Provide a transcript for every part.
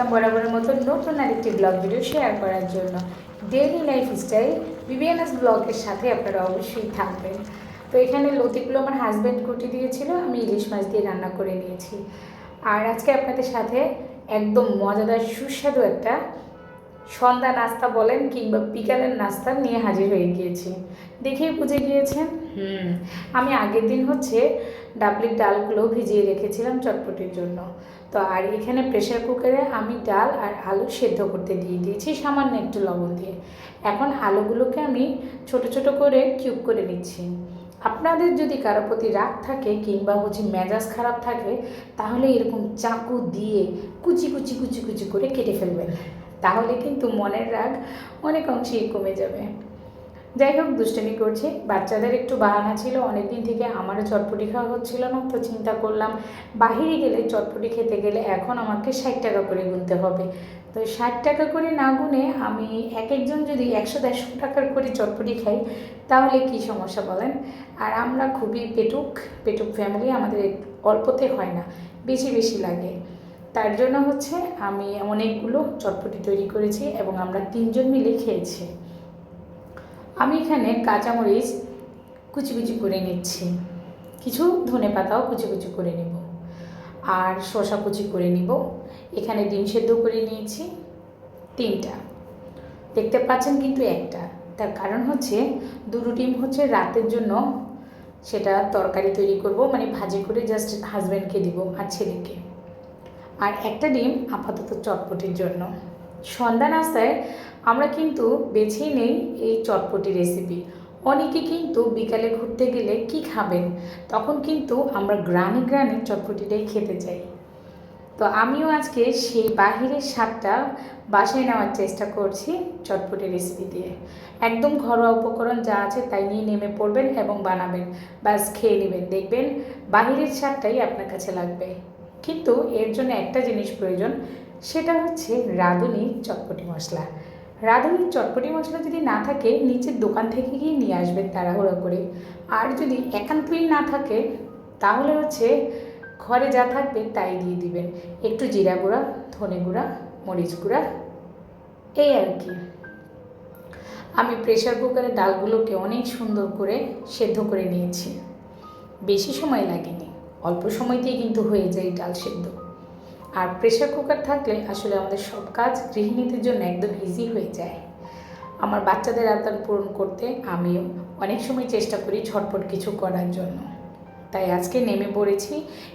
আসলাম বরাবরের মতো নতুন আরেকটি ব্লগ ভিডিও শেয়ার করার জন্য। ডেইলি লাইফ স্টাইল বিবিএনএস ব্লগের সাথে আপনারা অবশ্যই থাকবেন। তো এখানে লতিগুলো আমার হাজব্যান্ড কুটি দিয়েছিল, আমি ইলিশ মাছ দিয়ে রান্না করে নিয়েছি। আর আজকে আপনাদের সাথে একদম মজাদার সুস্বাদু একটা সন্ধ্যা নাস্তা বলেন কিংবা বিকালের নাস্তা নিয়ে হাজির হয়ে গিয়েছি। দেখেই বুঝে গিয়েছেন হুম, আমি আগের দিন হচ্ছে ডাবলির ডালগুলো ভিজিয়ে রেখেছিলাম চটপটির জন্য। তো আর এখানে প্রেশার কুকারে আমি ডাল আর আলু সেদ্ধ করতে দিয়ে দিয়েছি সামান্য একটু লবণ দিয়ে। এখন আলুগুলোকে আমি ছোট ছোট করে কিউব করে নিচ্ছি। আপনাদের যদি কারও প্রতি রাগ থাকে কিংবা হচ্ছে মেজাজ খারাপ থাকে, তাহলে এরকম চাকু দিয়ে কুচি কুচি কুচি কুচি করে কেটে ফেলবেন। তাহলে কিন্তু মনের রাগ অনেক অংশেই কমে যাবে। যাই হোক, দুষ্টমি করছি। বাচ্চাদের একটু বাহানা ছিল অনেক দিন থেকে আমারও চটপটি খাওয়া হচ্ছিল না, তো চিন্তা করলাম বাহিরে গেলে চটপটি খেতে গেলে এখন আমাকে ষাট টাকা করে গুনতে হবে। তো ষাট টাকা করে না গুনে আমি এক একজন যদি একশো দেড়শো টাকার করে চটপটি খাই, তাহলে কি সমস্যা বলেন? আর আমরা খুবই পেটুক পেটুক ফ্যামিলি আমাদের অল্পতে হয় না, বেশি বেশি লাগে। তার জন্য হচ্ছে আমি অনেকগুলো চটপটি তৈরি করেছি এবং আমরা তিনজন মিলে খেয়েছি। আমি এখানে কাঁচামরিচ কুচি কুচি করে নিচ্ছি। কিছু ধনে পাতাও কুচি কুচি করে নিব। আর শসা কুচি করে নিব। এখানে ডিম সেদ্ধ করে নিয়েছি। তিনটা। দেখতে পাচ্ছেন কিন্তু একটা। তার কারণ হচ্ছে দুটো ডিম হচ্ছে রাতের জন্য সেটা তরকারি তৈরি করব মানে ভাজি করে জাস্ট হাজব্যান্ডকে দিব আর ছেলেকে। আর একটা ডিম আপাতত চটপটির জন্য। সন্ধ্যা নাস্তায় আমরা কিন্তু বেছেই নেই এই চটপটি রেসিপি অনেকে কিন্তু বিকালে ঘুরতে গেলে কি খাবেন? তখন কিন্তু আমরা গ্রানে গ্রানে চটপটিটাই খেতে চাই। তো আমিও আজকে সেই বাহিরের স্বাদটা বাসায় নেওয়ার চেষ্টা করছি চটপটি রেসিপি দিয়ে। একদম ঘরোয়া উপকরণ যা আছে তাই নিয়ে নেমে পড়বেন এবং বানাবেন। ব্যাস, খেয়ে নেবেন। দেখবেন বাহিরের স্বাদটাই আপনার কাছে লাগবে। কিন্তু এর জন্য একটা জিনিস প্রয়োজন, সেটা হচ্ছে রাঁধুনি চটপটি মশলা। রাঁধুনির চটপটি মশলা যদি না থাকে, নিচের দোকান থেকে গিয়ে নিয়ে আসবেন তাড়াহুড়ো করে। আর যদি একান্তই না থাকে, তাহলে হচ্ছে ঘরে যা থাকবে তাই দিয়ে দিবেন। একটু জিরা গুঁড়া, ধনে গুঁড়া, মরিচ গুঁড়া, এই আর কি। আমি প্রেশার কুকারে ডালগুলোকে অনেক সুন্দর করে সেদ্ধ করে নিয়েছি। বেশি সময় লাগেনি। অল্প সময়তেই কিন্তু হয়ে যায় ডাল সেদ্ধ। আর প্রেশার কুকার থাকলে আসলে আমাদের সব কাজ গৃহিণীদের জন্য একদম ইজি হয়ে যায়। আমার বাচ্চাদের আবদার পূরণ করতে আমিও অনেক সময় চেষ্টা করি ঝটপট কিছু করার জন্য। তাই আজকে নেমে পড়েছি।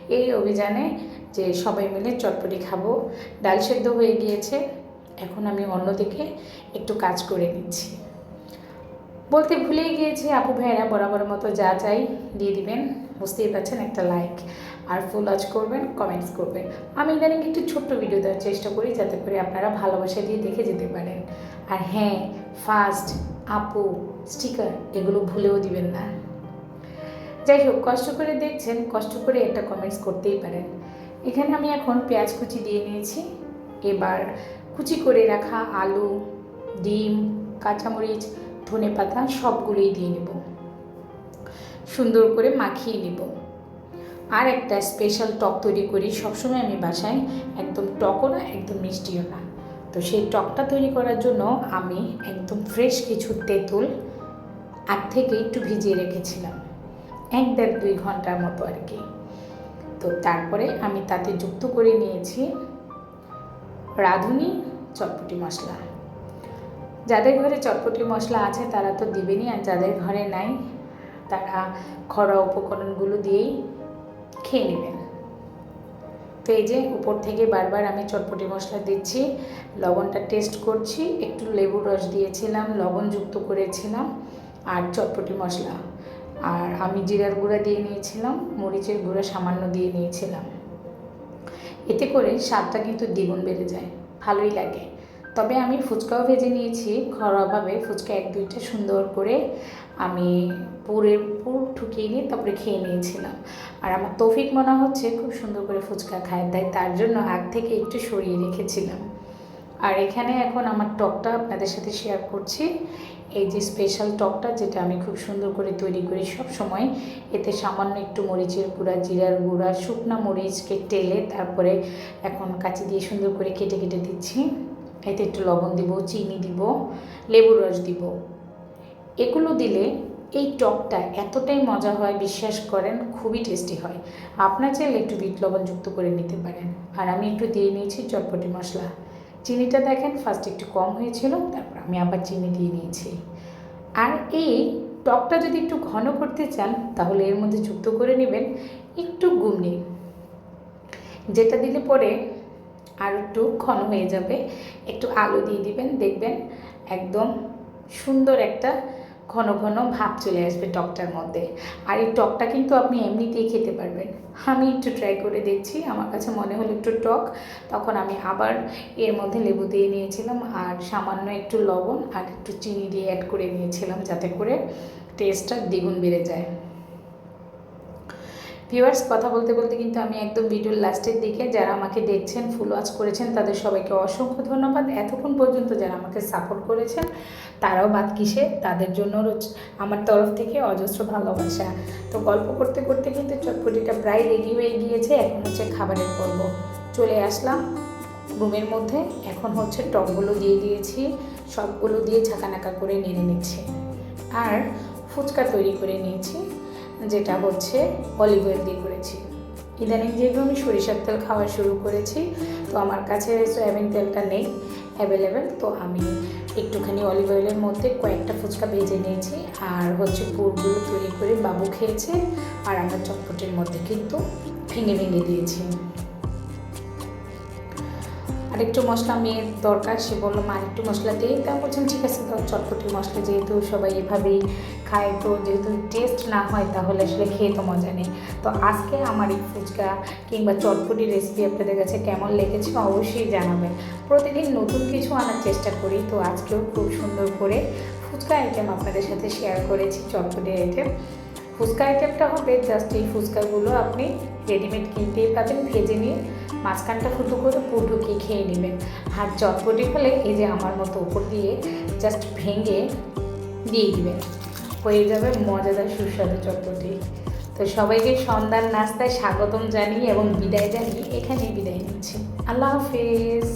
এই অভিযানে যে সবাই মিলে চটপটি খাব, ডাল সেদ্ধ হয়ে গিয়েছে। এখন আমি অন্যদিকে একটু কাজ করে নিচ্ছি। বলতে ভুলেই গিয়েছি, আপু ভাইয়েরা বরাবর মতো যা চাই দিয়ে দিবেন। বুঝতেই পারছেন, একটা লাইক আর ফুল আজ করবেন কমেন্টস করবেন। আমি ইদানিং একটু ছোট্ট ভিডিও দেওয়ার চেষ্টা করি যাতে করে আপনারা ভালোবাসা দিয়ে দেখে যেতে পারেন। আর হ্যাঁ ফার্স্ট আপু স্টিকার এগুলো ভুলেও দিবেন না। যাই হোক, কষ্ট করে দেখছেন, কষ্ট করে একটা কমেন্টস করতেই পারেন। এখানে আমি এখন পেঁয়াজ কুচি দিয়ে নিয়েছি। এবার কুচি করে রাখা আলু, ডিম, কাঁচামরিচ ধনে পাতা সবগুলোই দিয়ে নেব। সুন্দর করে মাখিয়ে নেব। আর একটা স্পেশাল টক তৈরি করি, সবসময় আমি বাসায় একদম টকও না, একদম মিষ্টিও না। তো সেই টকটা তৈরি করার জন্য আমি একদম ফ্রেশ কিছু তেঁতুল আগ থেকে একটু ভিজিয়ে রেখেছিলাম, এক দেড় দুই ঘণ্টার মতো আর কি। তো তারপরে আমি তাতে যুক্ত করে নিয়েছি রাঁধুনি চটপটি মশলা। যাদের ঘরে চটপটি মশলা আছে, তারা তো দিবেনই, আর যাদের ঘরে নাই, তারা ঘরোয়া উপকরণগুলো দিয়েই খেয়ে নেবেন। তো এই যে উপর থেকে বারবার আমি চটপটি মশলা দিচ্ছি, লবণটা টেস্ট করছি, একটু লেবুর রস দিয়েছিলাম লবণ যুক্ত করেছিলাম, আর চটপটি মশলা। আর আমি জিরার গুঁড়া দিয়ে নিয়েছিলাম, মরিচের গুঁড়া সামান্য দিয়ে নিয়েছিলাম। এতে করে স্বাদটা কিন্তু দ্বিগুণ বেড়ে যায়, ভালোই লাগে। তবে আমি ফুচকাও ভেজে নিয়েছি ঘরোয়াভাবে ফুচকা এক দুইটা সুন্দর করে আমি পুরের পুর ঠুকিয়ে নিয়ে তারপরে খেয়ে নিয়েছিলাম। আর আমার তৌফিক মনে হচ্ছে খুব সুন্দর করে ফুচকা খায়, তাই তার জন্য আগ থেকে একটু সরিয়ে রেখেছিলাম। আর এখানে এখন আমার টকটা আপনাদের সাথে শেয়ার করছি। এই যে স্পেশাল টকটা যেটা আমি খুব সুন্দর করে তৈরি করি সব সময়, এতে সামান্য একটু মরিচের গুঁড়া, জিরার গুঁড়া, শুকনা মরিচকে টেলে তারপরে এখন কাঁচি দিয়ে সুন্দর করে কেটে কেটে দিচ্ছি। এতে একটু লবণ দিব, চিনি দিব, লেবুর রস দিব। এগুলো দিলে এই টকটা এতটাই মজা হয়, বিশ্বাস করেন, খুবই টেস্টি হয়। আপনার চাইলে একটু বিট লবণ যুক্ত করে নিতে পারেন। আর আমি একটু দিয়ে নিয়েছি চটপটি মশলা। চিনিটা দেখেন ফার্স্ট একটু কম হয়েছিল, তারপর আমি আবার চিনি দিয়ে নিয়েছি। আর এই টকটা যদি একটু ঘন করতে চান, তাহলে এর মধ্যে যুক্ত করে নেবেন একটু গুমনি যেটা দিলে পরে আর একটু ঘন হয়ে যাবে। একটু আলু দিয়ে দিবেন, দেখবেন একদম সুন্দর একটা ঘন ঘন ভাব চলে আসবে টকটার মধ্যে। আর এই টকটা কিন্তু আপনি এমনিতেই খেতে পারবেন। আমি একটু ট্রাই করে দেখছি, আমার কাছে মনে হলো একটু টক। তখন আমি আবার এর মধ্যে লেবু দিয়ে নিয়েছিলাম আর সামান্য একটু লবণ আর একটু চিনি দিয়ে অ্যাড করে নিয়েছিলাম যাতে করে টেস্টটা দ্বিগুণ বেড়ে যায়। ভিউয়ার্স, কথা বলতে বলতে কিন্তু আমি একদম ভিডিওর লাস্টের দিকে যারা আমাকে দেখছেন ফুল ওয়াচ করেছেন, তাদের সবাইকে অসংখ্য ধন্যবাদ। এতক্ষণ পর্যন্ত যারা আমাকে সাপোর্ট করেছেন, তারাও বাদ কিসে, তাদের জন্য আমার তরফ থেকে অজস্র ভালোবাসা। তো গল্প করতে করতে কিন্তু চটপটিটা প্রায় রেডি হয়ে গিয়েছে, এখন হচ্ছে খাবারের পর্ব। চলে আসলাম রুমের মধ্যে, এখন হচ্ছে টকগুলো দিয়ে দিয়েছি, সবগুলো দিয়ে ঝাঁকানাকা করে নেড়ে নিচ্ছি। আর ফুচকা তৈরি করে নিয়েছি। যেটা হচ্ছে অলিভ অয়েল দিয়ে করেছি। ইদানিং যেহেতু আমি সরিষার তেল খাওয়া শুরু করেছি, তো আমার কাছে সয়াবিন তেলটা নেই অ্যাভেলেবেল তো আমি একটুখানি অলিভ অয়েলের মধ্যে কয়েকটা ফুচকা ভেজে নিয়েছি আর হচ্ছে পুরগুলো তৈরি করে বাবু খেয়েছে আর আমার চটপটির মধ্যে কিন্তু ভেঙে ভেঙে দিয়েছি। আরেকটু মশলা মেয়ের দরকার, সে বলল, মা, একটু মশলা দিই তা বলছেন, ঠিক আছে, তো চটপটি মশলা যেহেতু সবাই এভাবেই খায়, তো যেহেতু টেস্ট না হয়, তাহলে আসলে খেয়ে তো মজা নেই। তো আজকে আমার এই ফুচকা কিংবা চটপটি রেসিপি আপনাদের কাছে কেমন লেগেছে অবশ্যই জানাবেন। প্রতিদিন নতুন কিছু আনার চেষ্টা করি, তো আজকেও খুব সুন্দর করে ফুচকা আইটেম আপনাদের সাথে শেয়ার করেছি চটপটি আইটেম ফুচকা আইটেমটা হবে জাস্ট এই ফুচকাগুলো আপনি রেডিমেড কিনতেই পাবেন, ভেজে নিয়ে মাঝখানটা ফুটো করে পুর ঢুকিয়ে খেয়ে নেবেন। আর চটপটি হলে এই যে আমার মতো উপর দিয়ে জাস্ট ভেঙে দিয়ে দিবেন। হয়ে যাবে মজাদার সুস্বাদু চটপটি। তো সবাইকে সন্ধ্যার নাস্তায় স্বাগতম জানিয়ে এবং বিদায় জানিয়ে এখানেই বিদায় নিচ্ছি। আল্লাহ হাফিজ।